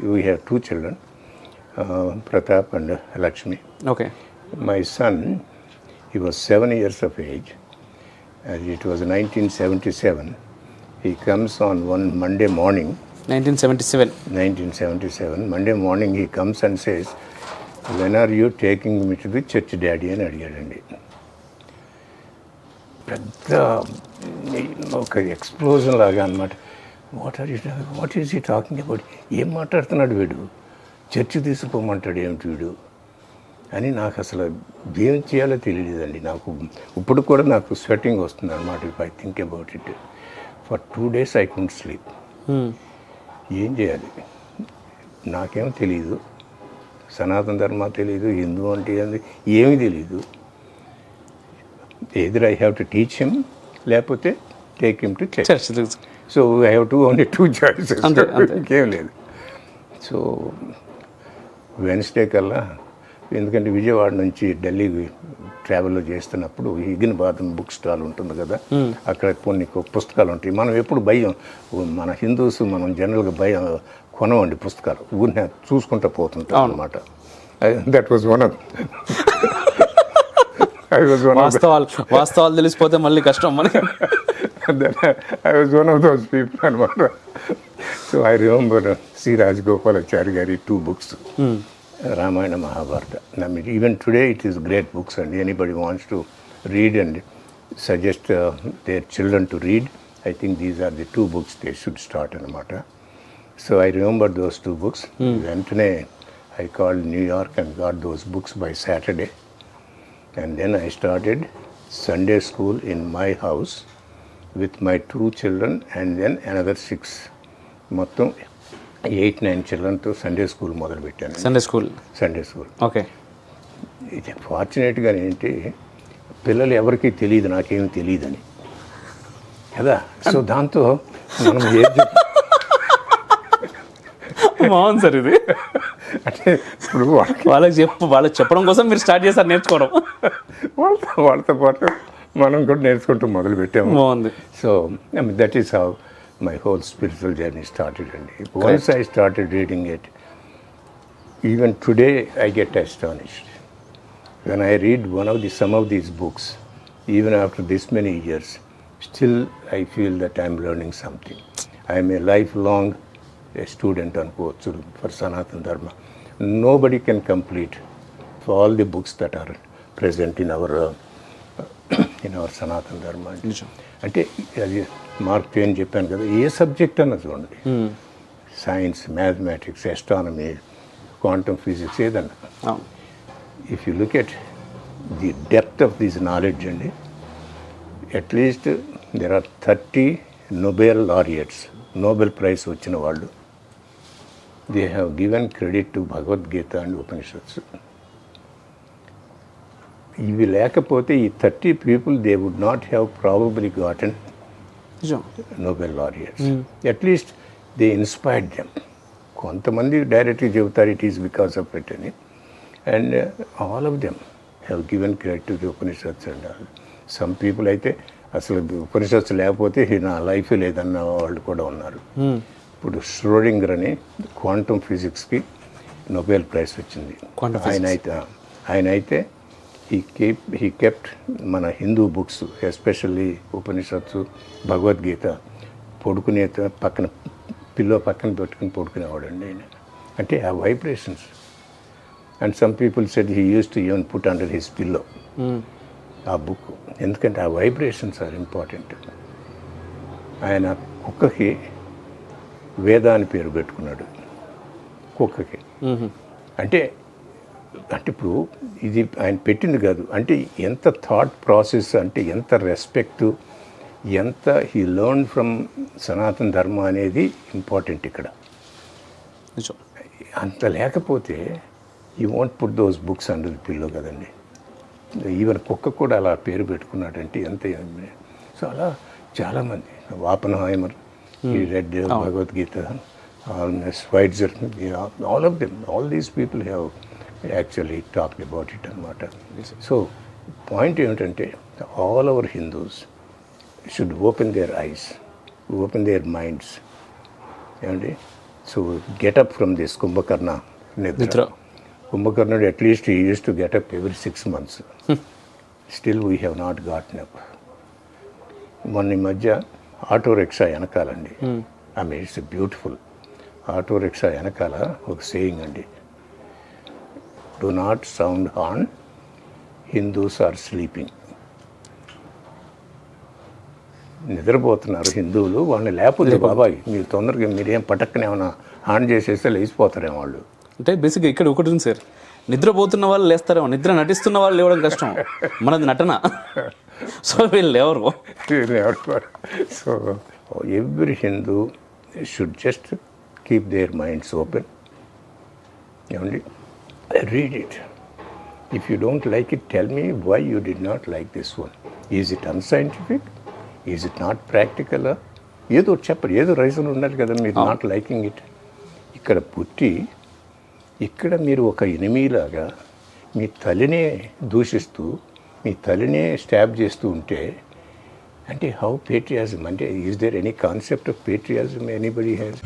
We have two children, uh, Pratap and uh, Lakshmi. Okay My son, he was seven years of age, and it was 1977. He comes on one Monday morning, nineteen seventy seven 1977. Monday morning, he comes and says, When are you taking me to the church, daddy? అని అడిగాడండి పెద్ద ఒక explosion లాగా అనమాట what are you what is he talking about ఏం మాట్లాడుతున్నాడు వీడు? Church తీసుకుపోమంటాడు ఏమిటి వీడు? అని నాకు అసలు ఏం చేయాలో తెలియలేదండి. నాకు ఇప్పుడు కూడా నాకు స్వెట్టింగ్ వస్తుంది అనమాట if I think about it for two days I can't sleep ఏం చేయాలి? నాకేం తెలియదు సనాతన ధర్మ తెలియదు హిందూ అంటే ఏమీ తెలియదు ఎదురు I have to teach him లేకపోతే take him to church so I have to only two choices. ఇంకేం లేదు. సో వెన్స్డే కల్లా ఎందుకంటే విజయవాడ నుంచి ఢిల్లీకి ట్రావెల్లో చేస్తున్నప్పుడు హిగిన్ బుక్ స్టాల్ ఉంటుంది కదా అక్కడ కొన్ని పుస్తకాలు ఉంటాయి. మనం ఎప్పుడు భయం మన హిందూస్ మనం జనరల్గా భయం కొనవండి పుస్తకాలు. ఊరిని చూసుకుంటూ పోతుంటాం. అనమాట దట్ వాజ్ వన్ ఆఫ్ వాస్తవాలు వాస్తవాలు తెలిసిపోతే మళ్ళీ కష్టం మనకి. I was one of those people అనమాట so I remember C Rajagopalachari గారి two books Ramayana Mahabharata I even today it is great books and anybody wants to read and suggest their children to read I think these are the two books they should start అనమాట so I remember those two books వెంటనే I call New York and got those books by Saturday and then I started Sunday school in my house with my two children and then another six. మొత్తం eight nine చిల్డ్రన్తో Sunday school మొదలుపెట్టాను. Sunday school Sunday school okay ఇది ఫార్చునేట్గా ఏంటి పిల్లలు ఎవరికీ తెలియదు నాకేమీ తెలియదని. కదా? సో దాంతో మనం ఏం బాగుంది సార్ ఇది. అంటే ఇప్పుడు వాళ్ళకి చెప్పు వాళ్ళకి చెప్పడం కోసం మీరు స్టార్ట్ చేస్తారు నేర్చుకోవడం వాళ్ళతో వాళ్ళతో పాటు మనం కూడా నేర్చుకుంటూ మొదలు పెట్టాము బాగుంది mean, that is how my whole spiritual journey started. And once I started reading it, even today I get astonished. When I read one of the some of these books, even after this many years, still I feel that I'm learning something. I'm a lifelong a student unquote so for Sanatana Dharma. Nobody can complete for all the books that are present in our uh, in our Sanatana Dharma. అంటే అది Mark Twain చెప్పాను కదా ఏ subject అన్న చూడండి. Science mathematics astronomy quantum physics ఏదన్నా. If you look at the depth of this knowledge అండి at least there are thirty Nobel laureates Nobel prize వచ్చిన వాళ్ళు they have given credit to Bhagavad Gita and Upanishads ఇవి లేకపోతే ఈ thirty people they would not have probably gotten Nobel laureates at least they inspired them కొంతమంది డైరెక్ట్గా చెబుతారు it is because of it అని. And all of them have given credit to the Upanishads and some people అయితే అసలు ఉపనిషత్స్ లేకపోతే నా life లేదన్న వాళ్ళు కూడా ఉన్నారు. ఇప్పుడు ష్రోడింగర్ అని క్వాంటమ్ ఫిజిక్స్కి నోబెల్ ప్రైజ్ వచ్చింది. ఆయన అయితే ఆయన అయితే ఈ కీప్ హీ కెప్ట్ మన హిందూ బుక్స్ ఎస్పెషల్లీ ఉపనిషత్తు భగవద్గీత పడుకునే పక్కన పిల్లో పక్కన పెట్టుకుని పడుకునేవాడండి ఆయన. అంటే ఆ vibrations and some people said he uses to even put under his pillow ఆ బుక్ ఎందుకంటే ఆ వైబ్రేషన్స్ ఆర్ ఇంపార్టెంట్ ఆయన కుక్కకి వేద అని పేరు పెట్టుకున్నాడు కుక్కకి. అంటే అంటే ఇప్పుడు ఇది ఆయన పెట్టింది కాదు. అంటే ఎంత థాట్ ప్రాసెస్ అంటే ఎంత రెస్పెక్ట్ ఎంత హీ లెర్న్ ఫ్రమ్ సనాతన ధర్మ అనేది ఇంపార్టెంట్ ఇక్కడ. అంత లేకపోతే he won't put those books under the pillow కదండి. ఈవెన్ కుక్క కూడా అలా పేరు పెట్టుకున్నాడంటే ఎంత సో అలా చాలామంది. Oppenheimer he read Bhagavad Gita all Schweitzer all of them all these people have actually talked about it అనమాట సో పాయింట్ ఏమిటంటే all our Hindus should open their eyes open their minds ఏమండి? So get up from this Kumbhakarna నిద్ర. కుంభకర్ణుడు at least uses to get up every six months still we have not got up మొన్న ఈ మధ్య auto rickshaw వెనకాలండి. I mean it's beautiful auto rickshaw వెనకాల ఒక saying అండి. Do not sound horn Hindus are sleeping నిద్రపోతున్నారు హిందువులు వాళ్ళని లేకపోతే బాబాయ్. మీరు తొందరగా మీరేం పటక్కన ఏమైనా ఆన్ చేసేస్తే లేచిపోతారేమో వాళ్ళు. అంటే బేసిక్గా ఇక్కడ ఒకటి ఉంది సార్ నిద్రపోతున్న వాళ్ళు లేస్తారేమో నిద్ర నటిస్తున్న వాళ్ళు లేవడం కష్టం. మనది నటన. సో వీళ్ళు లేవరు so every Hindu should just keep their minds open. ఏమండి? Read it. If you don't like it tell me why you do not like this one. Is it unscientific? Is it not practical? ఏదో చెప్పరు ఏదో reason ఉండాలి కదా మీరు not liking it. ఇక్కడ పుట్టి ఇక్కడ మీరు ఒక ఎనిమిలాగా మీ తల్లినే దూషిస్తూ మీ తల్లినే స్టాబ్ చేస్తూ ఉంటే అంటే హౌ పేట్రియాజం అంటే is there any concept of patriotism anybody has